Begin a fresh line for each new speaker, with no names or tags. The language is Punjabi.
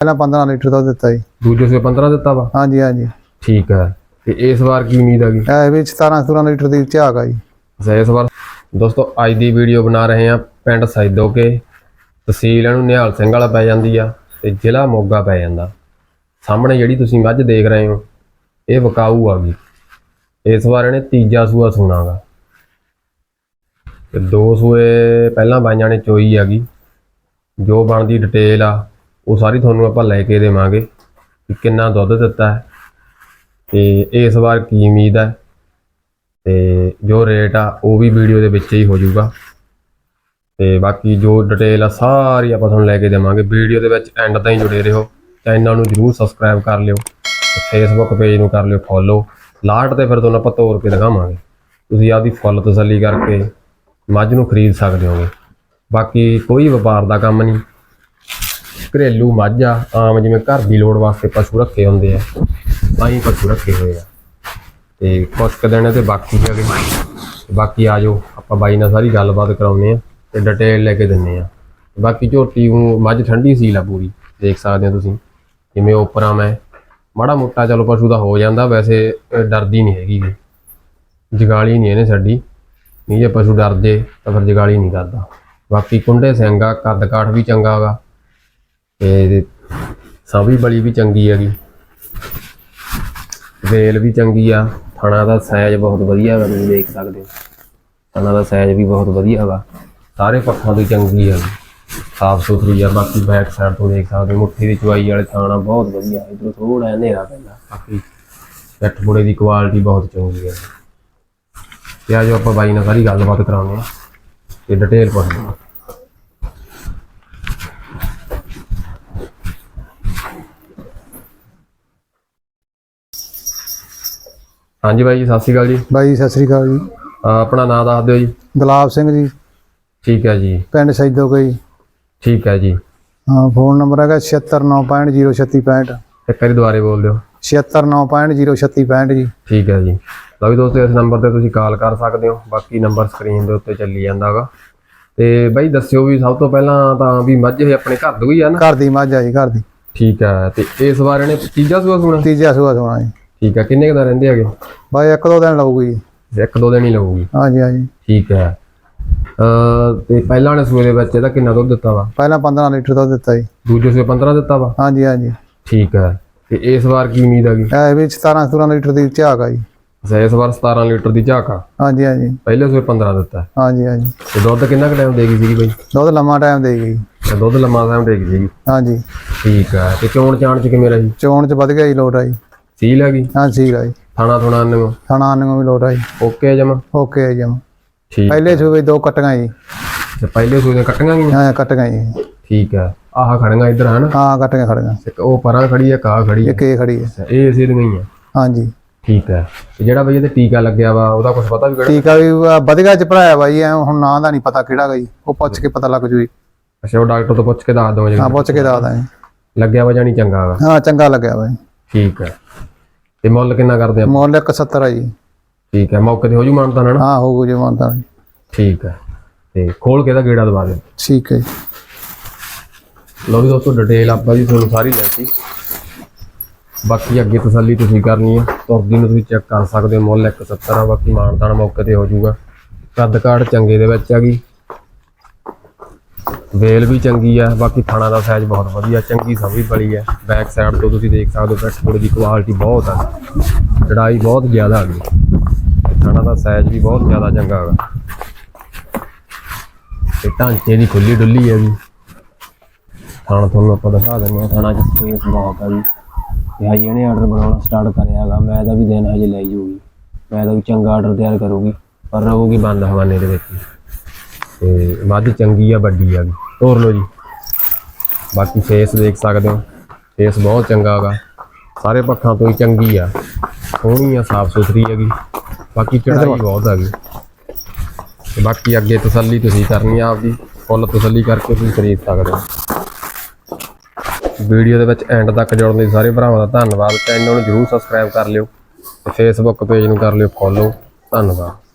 ਪਹਿਲਾਂ 15 ਲੀਟਰ ਦੁੱਧ ਦਿੱਤਾ ਜੀ।
ਦੂਜੇ ਸੂਏ 15 ਦਿੱਤਾ ਵਾ?
ਹਾਂਜੀ ਹਾਂਜੀ।
ਠੀਕ ਹੈ। ਤੇ ਇਸ ਵਾਰ ਕੀ ਉਮੀਦ ਹੈਗੀ
ਇਹ ਵਿੱਚ 17 17 ਲੀਟਰ ਦੀ ਝਾਕ ਆ ਜੀ।
ਅੱਛਾ ਇਸ ਵਾਰ ਦੋਸਤੋ ਅੱਜ ਦੀ ਵੀਡੀਓ ਬਣਾ ਰਹੇ ਹਾਂ ਪਿੰਡ ਸੈਦੋਕੇ। ਤਹਿਸੀਲ ਇਹਨੂੰ ਨਿਹਾਲ ਸਿੰਘ ਵਾਲਾ ਪੈ ਜਾਂਦੀ ਆ ਤੇ ਜ਼ਿਲ੍ਹਾ ਮੋਗਾ ਪੈ ਜਾਂਦਾ। ਸਾਹਮਣੇ ਜਿਹੜੀ ਤੁਸੀਂ ਮੱਝ ਦੇਖ ਰਹੇ ਹੋ ਇਹ ਵਕਾਊ ਆ ਗਈ। ਇਸ ਵਾਰ ਇਹਨੇ ਤੀਜਾ ਸੂਆ ਸੁਣਾਗਾ। ਤੇ ਦੋ ਸੂਏ ਪਹਿਲਾਂ ਬਾਈਆਂ ਨੇ ਚੋਈ ਹੈਗੀ ਜੋ ਬਣਦੀ ਡਿਟੇਲ ਆ ਉਹ ਸਾਰੀ ਤੁਹਾਨੂੰ ਆਪਾਂ ਲੈ ਕੇ ਦੇਵਾਂਗੇ ਕਿ ਕਿੰਨਾ ਦੁੱਧ ਦਿੱਤਾ ਹੈ ਤੇ ਇਸ ਵਾਰ ਕੀ ਉਮੀਦ ਹੈ ਤੇ ਜੋ ਰੇਟ ਆ ਉਹ ਵੀ ਵੀਡੀਓ ਦੇ ਵਿੱਚ ਹੀ ਹੋ ਜਾਊਗਾ। ਤੇ ਬਾਕੀ ਜੋ ਡਿਟੇਲ ਆ ਸਾਰੀ ਆਪਾਂ ਤੁਹਾਨੂੰ ਲੈ ਕੇ ਦੇਵਾਂਗੇ। ਵੀਡੀਓ ਦੇ ਵਿੱਚ ਐਂਡ ਤਾਈਂ ਜੁੜੇ ਰਹੋ। ਚੈਨਲ ਨੂੰ ਜਰੂਰ ਸਬਸਕ੍ਰਾਈਬ ਕਰ ਲਿਓ ਫੇਸਬੁੱਕ ਪੇਜ ਨੂੰ ਕਰ ਲਿਓ ਫੋਲੋ ਲਾਟ ਤੇ ਫਿਰ ਤੁਹਾਨੂੰ ਆਪਾਂ ਤੋਰ ਕੇ ਦਿਖਾਵਾਂਗੇ। ਤੁਸੀਂ ਆਪਦੀ ਫੁੱਲ ਤਸੱਲੀ ਕਰਕੇ ਮੱਝ ਨੂੰ ਖਰੀਦ ਸਕਦੇ ਹੋਗੇ। ਬਾਕੀ ਕੋਈ ਵਪਾਰ ਦਾ ਕੰਮ ਨਹੀਂ। ਘਰੇਲੂ ਮੱਝ ਆ ਆਮ ਜਿਵੇਂ ਘਰ ਦੀ ਲੋੜ ਵਾਸਤੇ ਪਸ਼ੂ ਰੱਖੇ ਹੁੰਦੇ ਆ, ਤਾਂ ਹੀ ਪਸ਼ੂ ਰੱਖੇ ਹੋਏ ਆ। ਤੇ ਕੁਛ ਕੁ ਦਿਨ ਤੇ ਬਾਕੀ ਹੈਗੇ ਬਾਕੀ ਆ ਜਾਓ, ਆਪਾਂ ਬਾਈ ਨਾਲ ਸਾਰੀ ਗੱਲਬਾਤ ਕਰਾਉਨੇ ਆ ਤੇ ਡਿਟੇਲ ਲੈ ਕੇ ਦਿੰਨੇ ਆ। ਬਾਕੀ ਝੋਟੀ ਨੂੰ ਮੱਝ ਠੰਡੀ ਸੀਲ ਆ ਪੂਰੀ, ਦੇਖ ਸਕਦੇ ਹੋ ਤੁਸੀਂ ਜਿਵੇਂ ਉੱਪਰਾਂ ਮੈਂ। ਮਾੜਾ ਮੋਟਾ ਚਲੋ ਪਸ਼ੂ ਦਾ ਹੋ ਜਾਂਦਾ, ਵੈਸੇ ਡਰਦੀ ਨਹੀਂ ਹੈਗੀ ਜਗਾਲੀ ਨਹੀਂ ਇਹਨੇ ਸਾਡੀ ਨਹੀਂ ਜੇ ਪਸ਼ੂ ਡਰਦੇ ਤਾਂ ਫਿਰ ਜਗਾਲੀ ਨਹੀਂ ਕਰਦਾ। ਬਾਕੀ ਕੁੰਡੇ ਸਿੰਘਾ ਕੱਦ ਕਾਠ ਵੀ ਚੰਗਾ ਹੈਗਾ ਤੇ ਸਾਵੀ ਬਲੀ ਵੀ ਚੰਗੀ ਹੈਗੀ। ਵੇਲ ਵੀ ਚੰਗੀ ਆ। ਥਣਾ ਦਾ ਸਾਈਜ਼ ਬਹੁਤ ਵਧੀਆ ਹੈਗਾ, ਤੁਸੀਂ ਦੇਖ ਸਕਦੇ ਹੋ। ਥਣਾ ਦਾ ਸਾਈਜ਼ ਵੀ ਬਹੁਤ ਵਧੀਆ ਹੈਗਾ। ਸਾਰੇ ਪੱਖਾਂ ਤੋਂ ਚੰਗੀ ਹੈ ਸਾਫ਼ ਸੁਥਰੀ ਆ, ਬਾਕੀ ਬੈਕ ਸਾਈਡ ਤੋਂ ਦੇਖ ਸਕਦੇ ਹੋ। ਮੁੱਠੀ ਦੀ ਚਵਾਈ ਵਾਲੇ ਥਾਣਾ ਬਹੁਤ ਵਧੀਆ ਇਧਰੋਂ ਥੋੜਾ ਜਿਹਾ ਹਨੇਰਾ ਪੈਂਦਾ। ਬਾਕੀ ਪੈਠ ਬੁੜੇ ਦੀ ਕੁਆਲਿਟੀ ਬਹੁਤ ਚੰਗੀ ਹੈ ਤੇ ਆ ਜੋ ਆਪਾਂ ਬਾਈ ਨਾਲ ਸਾਰੀ ਗੱਲਬਾਤ ਕਰਾਉਂਦੇ ਆ। ਤੇ ਡਿਟੇਲ ਪੁੱਛਦੇ ਹਾਂ ਹਾਂਜੀ ਬਾਈ ਜੀ ਸਤਿ ਸ਼੍ਰੀ ਅਕਾਲ ਜੀ।
ਬਾਈ ਸਤਿ ਸ੍ਰੀ ਅਕਾਲ ਜੀ।
ਆਪਣਾ ਨਾਮ ਦੱਸ ਦਿਓ ਜੀ।
ਗੁਲਾਬ ਸਿੰਘ ਜੀ।
ਠੀਕ ਹੈ ਜੀ।
ਪਿੰਡ ਸੈਦੋ ਕੋਈ।
ਠੀਕ ਹੈ ਜੀ।
ਹਾਂ ਫੋਨ ਨੰਬਰ ਹੈਗਾ 7695063565
ਇੱਕ ਵਾਰੀ ਦੁਬਾਰੇ ਬੋਲ ਦਿਓ।
7695063565 ਜੀ।
ਠੀਕ ਹੈ ਜੀ। ਲਓ ਵੀ ਦੋਸਤੋ ਇਸ ਨੰਬਰ ਤੇ ਤੁਸੀਂ ਕਾਲ ਕਰ ਸਕਦੇ ਹੋ। ਬਾਕੀ ਨੰਬਰ ਸਕਰੀਨ ਦੇ ਉੱਤੇ ਚੱਲੀ ਜਾਂਦਾਗਾ। ਤੇ ਬਾਈ ਦੱਸਿਓ ਵੀ ਸਭ ਤੋਂ ਪਹਿਲਾਂ ਤਾਂ ਵੀ ਮੱਝ ਇਹ ਆਪਣੇ ਘਰ ਦੀ ਹੀ ਆ ਨਾ?
ਘਰ ਦੀ ਮੱਝ ਆ ਜੀ ਘਰ ਦੀ।
ਠੀਕ ਹੈ। ਤੇ ਇਸ ਵਾਰ ਇਹਨੇ ਤੀਜਾ ਸੂਆ ਸੁਣਾ?
ਤੀਜਾ ਸੂਆ ਸੋਣਾ ਜੀ।
ਠੀਕ ਹੈ ਕਿੰਨੇ ਕੁ ਦਾ ਰਹਿੰਦੇ ਹੈਗੇ?
ਬਾਈ ਇੱਕ ਦੋ ਦਿਨ ਲਊਗੀ।
ਇੱਕ ਦੋ ਦਿਨ ਹੀ ਲਊਗੀ।
ਹਾਂਜੀ ਹਾਂਜੀ।
ਠੀਕ ਹੈ। ਅ ਤੇ ਪਹਿਲਾਂ ਨੇ ਸੂਏ ਦੇ ਵਿੱਚ ਇਹਦਾ ਕਿੰਨਾ ਦੁੱਧ ਦਿੱਤਾ ਵਾ?
ਪਹਿਲਾਂ 15 ਲੀਟਰ ਦੁੱਧ ਦਿੱਤਾ ਜੀ।
ਦੂਜੇ ਸੂਏ 15 ਦਿੱਤਾ ਵਾ?
ਹਾਂਜੀ ਹਾਂਜੀ।
ਠੀਕ ਹੈ। ਤੇ ਇਸ ਵਾਰ ਕੀ ਉਮੀਦ ਹੈਗੀ?
ਇਹ ਵਿੱਚ 17 17 ਲੀਟਰ ਦੀ ਝਾਕ ਆ ਜੀ।
ਅੱਛਾ ਇਸ ਵਾਰ 17 ਲੀਟਰ ਦੀ ਝਾਕ ਆ?
ਹਾਂਜੀ ਹਾਂਜੀ।
ਪਹਿਲੇ ਸੂਏ 15 ਦਿੱਤਾ।
ਹਾਂਜੀ ਹਾਂਜੀ।
ਤੇ ਦੁੱਧ ਕਿੰਨਾ ਕੁ ਟਾਈਮ ਦੇਗੀ ਸੀਗੀ ਬਾਈ?
ਦੁੱਧ ਲੰਮਾ ਟਾਈਮ ਦੇ ਗਈ
ਤੇ ਦੁੱਧ ਲੰਮਾ ਟਾਈਮ ਦੇਗੀ ਸੀਗੀ।
ਹਾਂਜੀ।
ਠੀਕ ਹੈ। ਤੇ ਚੋਣ ਚਾਣ ਚ ਕਿਵੇਂ ਰਹੀ?
ਚੋਣ ਚ ਵੱਧ ਗਿਆ ਜੀ ਲੋਟ ਆ ਜੀ।
ਸੀਲ ਹੈਗੀ
ਹਾਂ ਠੀਕ ਆ ਜੀ
ਥਾਣਾ ਥੁਣਾ ਨੂੰ
ਖਾਣਾ ਨੂੰ ਵੀ ਲੋਟ ਆ ਜੀ।
ਓਕੇ ਜਮਾ?
ਓਕੇ ਆ ਜਮ।
ਠੀਕ
ਪਹਿਲੇ ਸੂਏ ਦੋ ਕੱਟੀਆਂ ਜੀ।
ਤੇ ਪਹਿਲੇ ਸੂਏ ਦੀਆਂ ਕੱਟੀਆਂ ਗਈਆਂ?
ਹਾਂ ਕੱਟੀਆਂ ਜੀ।
ਠੀਕ ਹੈ ਆਹ ਖੜੀਆਂ ਇੱਧਰ ਹਨ?
ਹਾਂ ਕੱਟੀਆਂ ਖੜੀਆਂ।
ਇੱਕ ਉਹ ਪਰਾਂ ਖੜੀ ਹੈ ਕਾ ਖੜੀ ਹੈ
ਇੱਕ ਇਹ ਖੜੀ ਹੈ
ਇਹ ਇਸੇ ਦੀਆਂ ਹੀ ਆ
ਹਾਂਜੀ
ਠੀਕ ਹੈ ਤੇ ਜਿਹੜਾ ਬਈ ਇਹਦੇ ਟੀਕਾ ਲੱਗਿਆ ਵਾ ਉਹਦਾ ਕੁਝ ਪਤਾ ਵੀ ਕਿਹੜਾ?
ਟੀਕਾ ਵੀ ਵਧਗਾ ਚ ਭਰਾਇਆ ਬਾਈ ਐ ਹੁਣ ਨਾਂ ਦਾ ਨਹੀਂ ਪਤਾ ਕਿਹੜਾ ਗਈ ਉਹ ਪੁੱਛ ਕੇ ਪਤਾ ਲੱਗ ਜੂ ਜੀ।
ਅੱਛਾ ਉਹ ਡਾਕਟਰ ਤੋਂ ਪੁੱਛ ਕੇ ਦੱਸ ਦੋ ਜੀ।
ਹਾਂ ਪੁੱਛ ਕੇ ਦੱਸਦਾ ਜੀ
ਲੱਗਿਆ ਵਾ ਜਾਨੀ ਚੰਗਾ ਵਾ?
ਹਾਂ ਚੰਗਾ ਲੱਗਿਆ ਬਾਈ
ਠੀਕ ਹੈ ਤੇ ਮੁੱਲ ਕਿੰਨਾ ਕਰਦੇ ਆ
ਮੁੱਲ 170 ਆ ਜੀ।
ਠੀਕ ਹੈ ਮੌਕੇ ਤੇ ਹੋ ਜੂ ਮਾਨਤਾ ਨਾ
ਹਾਂ ਹੋਊ ਜੀ ਮੰਨਦਾ ਜੀ
ਠੀਕ ਹੈ ਤੇ ਖੋਲ ਕੇ ਦਾ ਗੇੜਾ ਦਵਾ ਦੇ।
ਠੀਕ ਹੈ ਜੀ।
ਲਓ ਵੀ ਦੋਸਤੋ ਡਿਟੇਲ ਆਪਾਂ ਜੀ ਤੁਹਾਨੂੰ ਸਾਰੀ ਲੈਤੀ ਬਾਕੀ ਅੱਗੇ ਤਸੱਲੀ ਤੁਸੀਂ ਕਰਨੀ ਹੈ। ਤੁਰਦੀ ਨੂੰ ਤੁਸੀਂ ਚੈੱਕ ਕਰ ਸਕਦੇ ਹੋ ਮੁੱਲ 170 ਆ। ਬਾਕੀ ਮਾਨਦਾਨ ਮੌਕੇ ਤੇ ਹੋ ਜਾਊਗਾ ਕੱਦ ਕਾੜ ਚੰਗੇ ਦੇ ਵਿੱਚ ਹੈਗੀ ਵੇਲ ਵੀ ਚੰਗੀ ਆ, ਬਾਕੀ ਥਾਣਾ ਦਾ ਸਾਈਜ਼ ਬਹੁਤ ਵਧੀਆ, ਚੰਗੀ ਸਭੀ ਬੜੀ ਹੈ ਬੈਕ ਸਾਈਡ ਤੋਂ ਤੁਸੀਂ ਦੇਖ ਸਕਦੇ ਹੋ ਪੈਟਬੋਰਡ ਦੀ ਕੁਆਲਿਟੀ ਬਹੁਤ ਆ। ਚੜਾਈ ਬਹੁਤ ਜ਼ਿਆਦਾ ਆ ਗਈ। ਥਾਣਾ ਦਾ ਸਾਈਜ਼ ਵੀ ਬਹੁਤ ਜ਼ਿਆਦਾ ਚੰਗਾ ਹੈਗਾ ਤੇ ਢਾਂਚੇ ਦੀ ਖੁੱਲੀ ਡੁੱਲੀ ਹੈ ਜੀ। ਥਾਣਾ ਤੁਹਾਨੂੰ ਆਪਾਂ ਦਿਖਾ ਦਿੰਦੇ ਹਾਂ। ਥਾਣਾ 'ਚ ਸਪੇਸ ਬਹੁਤ ਆ ਜੀ। ਤੇ ਹਜੇ ਇਹਨੇ ਆਰਡਰ ਬਣਾਉਣਾ ਸਟਾਰਟ ਕਰਿਆ ਹੈਗਾ, ਮੈਂ ਤਾਂ ਵੀ ਦਿਨ ਹਜੇ ਲੈ ਜੂਗੀ। ਮੈਂ ਤਾਂ ਵੀ ਚੰਗਾ ਆਰਡਰ ਤਿਆਰ ਕਰੂਗੀ। ਪਰ ਰਹੂਗੀ ਬੰਦ ਹਵਾਨੇ ਦੇ ਵਿੱਚ। ਤੇ ਮੱਝ ਚੰਗੀ ਆ ਵੱਡੀ ਆ ਤੋਰ ਲਓ ਜੀ। ਬਾਕੀ ਫੇਸ ਦੇਖ ਸਕਦੇ ਹੋ। ਫੇਸ ਬਹੁਤ ਚੰਗਾ ਹੈਗਾ ਸਾਰੇ ਪੱਖਾਂ ਤੋਂ ਹੀ ਚੰਗੀ ਆ। ਸੋਹਣੀ ਆ ਸਾਫ਼ ਸੁਥਰੀ ਹੈਗੀ। ਬਾਕੀ ਚੜਾਈ ਬਹੁਤ ਹੈਗੀ। ਤੇ ਬਾਕੀ ਅੱਗੇ ਤਸੱਲੀ ਤੁਸੀਂ ਕਰਨੀ ਆ ਆਪਦੀ। ਫੁੱਲ ਤਸੱਲੀ ਕਰਕੇ ਤੁਸੀਂ ਖਰੀਦ ਸਕਦੇ ਹੋ। ਵੀਡੀਓ ਦੇ ਵਿੱਚ ਐਂਡ ਤੱਕ ਜੁੜਨ ਲਈ ਸਾਰੇ ਭਰਾਵਾਂ ਦਾ ਧੰਨਵਾਦ। ਚੈਨਲ ਨੂੰ ਜਰੂਰ ਸਬਸਕ੍ਰਾਈਬ ਕਰ ਲਿਓ। ਤੇ ਫੇਸਬੁੱਕ ਪੇਜ ਨੂੰ ਕਰ ਲਿਓ। ਫੋਲੋ ਧੰਨਵਾਦ।